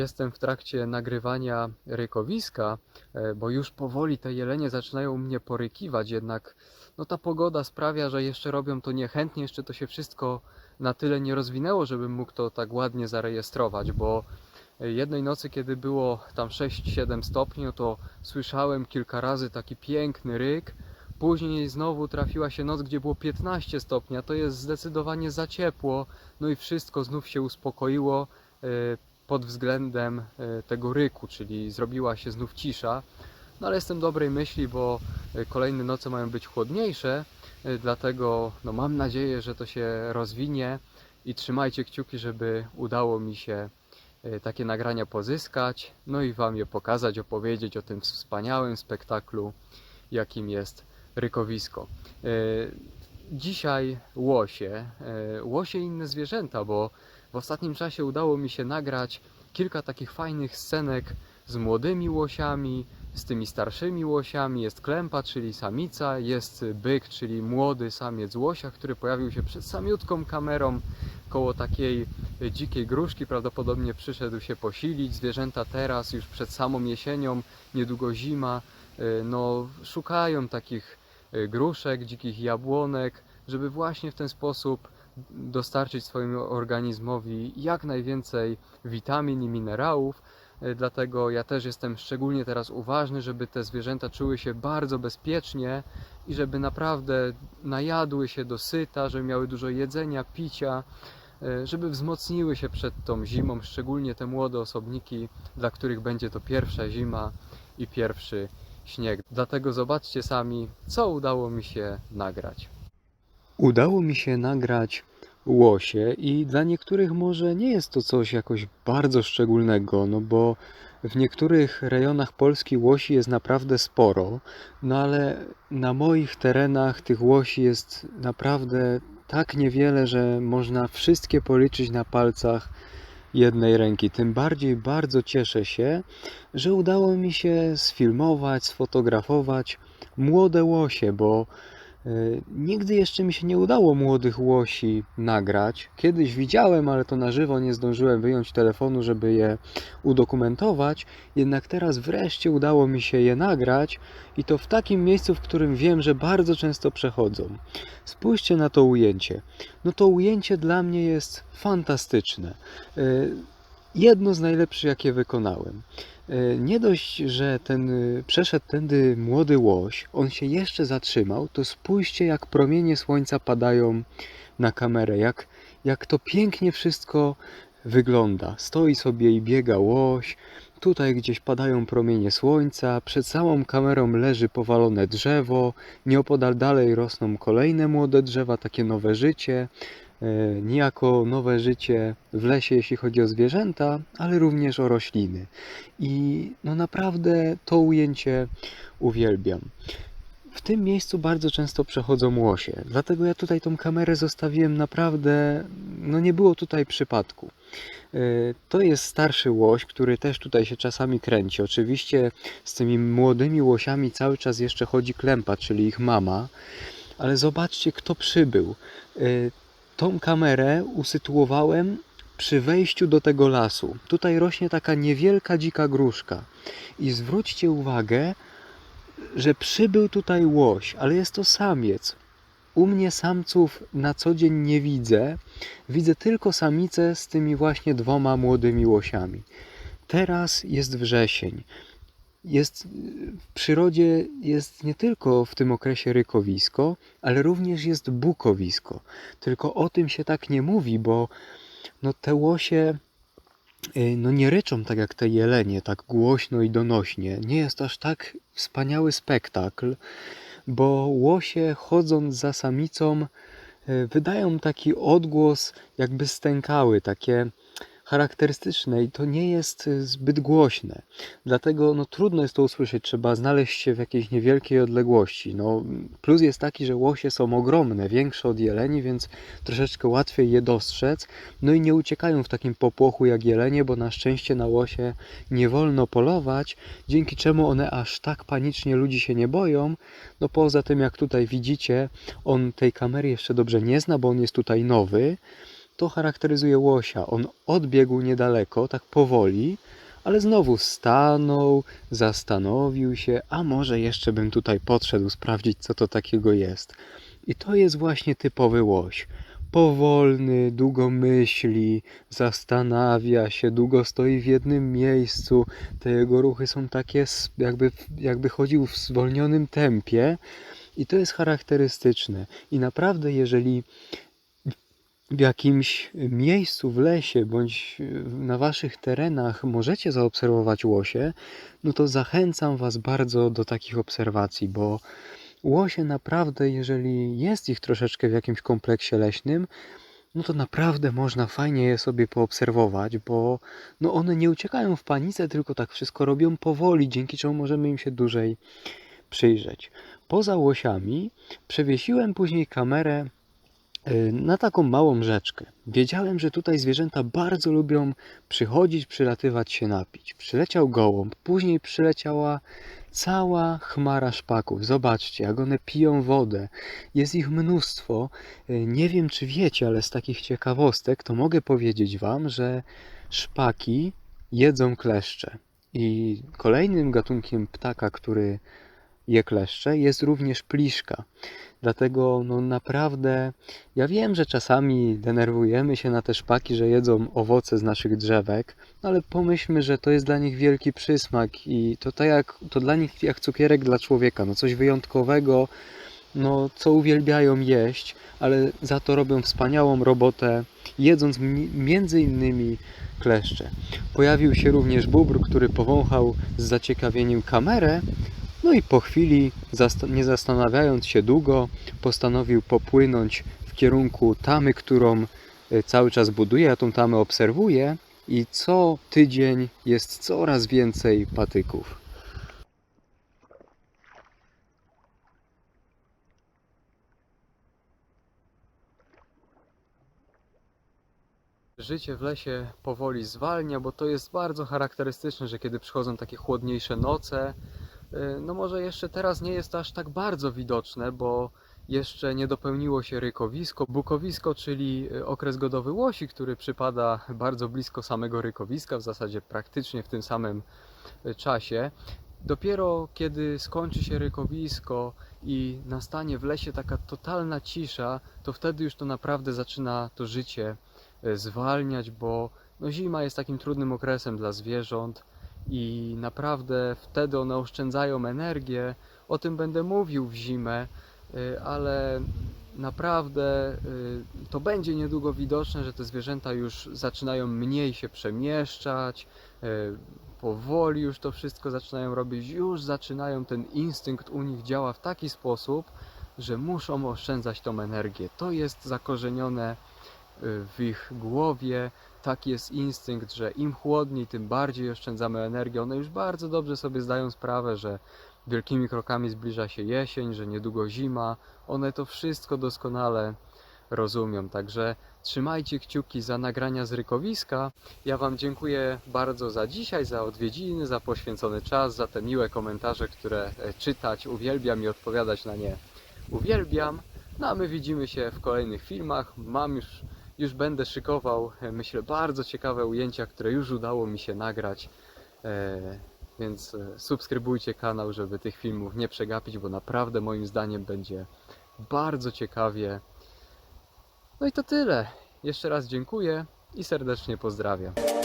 Jestem w trakcie nagrywania rykowiska, e, bo już powoli te jelenie zaczynają mnie porykiwać, jednak no ta pogoda sprawia, że jeszcze robią to niechętnie, jeszcze to się wszystko na tyle nie rozwinęło, żebym mógł to tak ładnie zarejestrować, bo jednej nocy, kiedy było tam 6-7 stopni, no to słyszałem kilka razy taki piękny ryk. Później znowu trafiła się noc, gdzie było 15 stopni, to jest zdecydowanie za ciepło. No i wszystko znów się uspokoiło e, pod względem e, tego ryku, czyli zrobiła się znów cisza. No ale jestem dobrej myśli, bo e, kolejne noce mają być chłodniejsze, e, dlatego no mam nadzieję, że to się rozwinie i trzymajcie kciuki, żeby udało mi się takie nagrania pozyskać, no i Wam je pokazać, opowiedzieć o tym wspaniałym spektaklu, jakim jest rykowisko. Dzisiaj łosie, łosie i inne zwierzęta, bo w ostatnim czasie udało mi się nagrać kilka takich fajnych scenek z młodymi łosiami, z tymi starszymi łosiami. Jest klępa, czyli samica, jest byk, czyli młody samiec łosia, który pojawił się przed samiutką kamerą koło takiej dzikiej gruszki. Prawdopodobnie przyszedł się posilić. Zwierzęta teraz, już przed samą jesienią, niedługo zima, e, no szukają takich e, gruszek, dzikich jabłonek, żeby właśnie w ten sposób dostarczyć swojemu organizmowi jak najwięcej witamin i minerałów. E, Dlatego ja też jestem szczególnie teraz uważny, żeby te zwierzęta czuły się bardzo bezpiecznie i żeby naprawdę najadły się do syta, żeby miały dużo jedzenia, picia, e, żeby wzmocniły się przed tą zimą, szczególnie te młode osobniki, dla których będzie to pierwsza zima i pierwszy śnieg. Dlatego zobaczcie sami, co udało mi się nagrać. Udało mi się nagrać łosie i dla niektórych może nie jest to coś jakoś bardzo szczególnego, no bo w niektórych rejonach Polski łosi jest naprawdę sporo, no ale na moich terenach tych łosi jest naprawdę tak niewiele, że można wszystkie policzyć na palcach jednej ręki. Tym bardziej bardzo cieszę się, że udało mi się sfilmować, sfotografować młode łosie, bo nigdy jeszcze mi się nie udało młodych łosi nagrać. Kiedyś widziałem, ale to na żywo nie zdążyłem wyjąć telefonu, żeby je udokumentować. Jednak teraz wreszcie udało mi się je nagrać i to w takim miejscu, w którym wiem, że bardzo często przechodzą. Spójrzcie na to ujęcie. No to ujęcie dla mnie jest fantastyczne. Jedno z najlepszych, jakie wykonałem. E, Nie dość, że ten y, przeszedł tędy młody łoś, on się jeszcze zatrzymał, to spójrzcie, jak promienie słońca padają na kamerę, jak, jak to pięknie wszystko wygląda. Stoi sobie i biega łoś, tutaj gdzieś padają promienie słońca, przed samą kamerą leży powalone drzewo, nieopodal dalej rosną kolejne młode drzewa, takie nowe życie. E, niejako nowe życie w lesie, jeśli chodzi o zwierzęta, ale również o rośliny. I no naprawdę to ujęcie uwielbiam. W tym miejscu bardzo często przechodzą łosie, dlatego ja tutaj tą kamerę zostawiłem naprawdę, no nie było tutaj przypadku. E, To jest starszy łoś, który też tutaj się czasami kręci. Oczywiście z tymi młodymi łosiami cały czas jeszcze chodzi klępa, czyli ich mama. Ale zobaczcie, kto przybył. Tą kamerę usytuowałem przy wejściu do tego lasu. Tutaj rośnie taka niewielka dzika gruszka. I zwróćcie uwagę, że przybył tutaj łoś, ale jest to samiec. U mnie samców na co dzień nie widzę. Widzę tylko samice z tymi właśnie dwoma młodymi łosiami. Teraz jest wrzesień. Jest, w przyrodzie jest nie tylko w tym okresie rykowisko, ale również jest bukowisko. Tylko o tym się tak nie mówi, bo no te łosie y, no nie ryczą tak jak te jelenie, tak głośno i donośnie. Nie jest aż tak wspaniały spektakl, bo łosie chodząc za samicą y, wydają taki odgłos jakby stękały, takie charakterystyczne i to nie jest y, zbyt głośne. Dlatego no, trudno jest to usłyszeć, trzeba znaleźć się w jakiejś niewielkiej odległości. No, plus jest taki, że łosie są ogromne, większe od jeleni, więc troszeczkę łatwiej je dostrzec. No i nie uciekają w takim popłochu jak jelenie, bo na szczęście na łosie nie wolno polować, dzięki czemu one aż tak panicznie ludzi się nie boją. No poza tym, jak tutaj widzicie, on tej kamery jeszcze dobrze nie zna, bo on jest tutaj nowy to charakteryzuje łosia. On odbiegł niedaleko, tak powoli, ale znowu stanął, zastanowił się, a może jeszcze bym tutaj podszedł sprawdzić, co to takiego jest. I to jest właśnie typowy łoś. Powolny, długo myśli, zastanawia się, długo stoi w jednym miejscu. Te jego ruchy są takie, jakby, jakby chodził w zwolnionym tempie. I to jest charakterystyczne. I naprawdę, jeżeli w jakimś miejscu w lesie bądź na waszych terenach możecie zaobserwować łosie, no to zachęcam was bardzo do takich obserwacji, bo łosie naprawdę, jeżeli jest ich troszeczkę w jakimś kompleksie leśnym, no to naprawdę można fajnie je sobie poobserwować, bo no one nie uciekają w panice, tylko tak wszystko robią powoli, dzięki czemu możemy im się dłużej przyjrzeć. Poza łosiami przewiesiłem później kamerę na taką małą rzeczkę. Wiedziałem, że tutaj zwierzęta bardzo lubią przychodzić, przylatywać się napić. Przyleciał gołąb, później przyleciała cała chmara szpaków. Zobaczcie, jak one piją wodę. Jest ich mnóstwo. Y, Nie wiem, czy wiecie, ale z takich ciekawostek to mogę powiedzieć Wam, że szpaki jedzą kleszcze. I kolejnym gatunkiem ptaka, który je kleszcze, jest również pliszka. Dlatego no naprawdę, ja wiem, że czasami denerwujemy się na te szpaki, że jedzą owoce z naszych drzewek, no ale pomyślmy, że to jest dla nich wielki przysmak i to tak jak, to dla nich jak cukierek dla człowieka, no coś wyjątkowego, no co uwielbiają jeść, ale za to robią wspaniałą robotę, jedząc mi- między innymi kleszcze. Pojawił się również bóbr, który powąchał z zaciekawieniem kamerę, no i po chwili, nie zastanawiając się długo, postanowił popłynąć w kierunku tamy, którą y, cały czas buduje. Ja tą tamę obserwuję i co tydzień jest coraz więcej patyków. Życie w lesie powoli zwalnia, bo to jest bardzo charakterystyczne, że kiedy przychodzą takie chłodniejsze noce, no może jeszcze teraz nie jest aż tak bardzo widoczne, bo jeszcze nie dopełniło się rykowisko. Bukowisko, czyli y, okres godowy łosi, który przypada bardzo blisko samego rykowiska, w zasadzie praktycznie w tym samym y, czasie. Dopiero kiedy skończy się rykowisko i nastanie w lesie taka totalna cisza, to wtedy już to naprawdę zaczyna to życie zwalniać, bo no zima jest takim trudnym okresem dla zwierząt i naprawdę wtedy one oszczędzają energię. O tym będę mówił w zimę, y, ale naprawdę y, to będzie niedługo widoczne, że te zwierzęta już zaczynają mniej się przemieszczać, y, powoli już to wszystko zaczynają robić, już zaczynają ten instynkt u nich działa w taki sposób, że muszą oszczędzać tą energię. To jest zakorzenione w ich głowie. Taki jest instynkt, że im chłodniej, tym bardziej oszczędzamy energię. One już bardzo dobrze sobie zdają sprawę, że wielkimi krokami zbliża się jesień, że niedługo zima. One to wszystko doskonale rozumią. Także trzymajcie kciuki za nagrania z rykowiska. Ja Wam dziękuję bardzo za dzisiaj, za odwiedziny, za poświęcony czas, za te miłe komentarze, które e, czytać uwielbiam i odpowiadać na nie uwielbiam. No a my widzimy się w kolejnych filmach. Mam już, już będę szykował, e, myślę, bardzo ciekawe ujęcia, które już udało mi się nagrać. E, więc e, subskrybujcie kanał, żeby tych filmów nie przegapić, bo naprawdę moim zdaniem będzie bardzo ciekawie. No i to tyle. Jeszcze raz dziękuję i serdecznie pozdrawiam.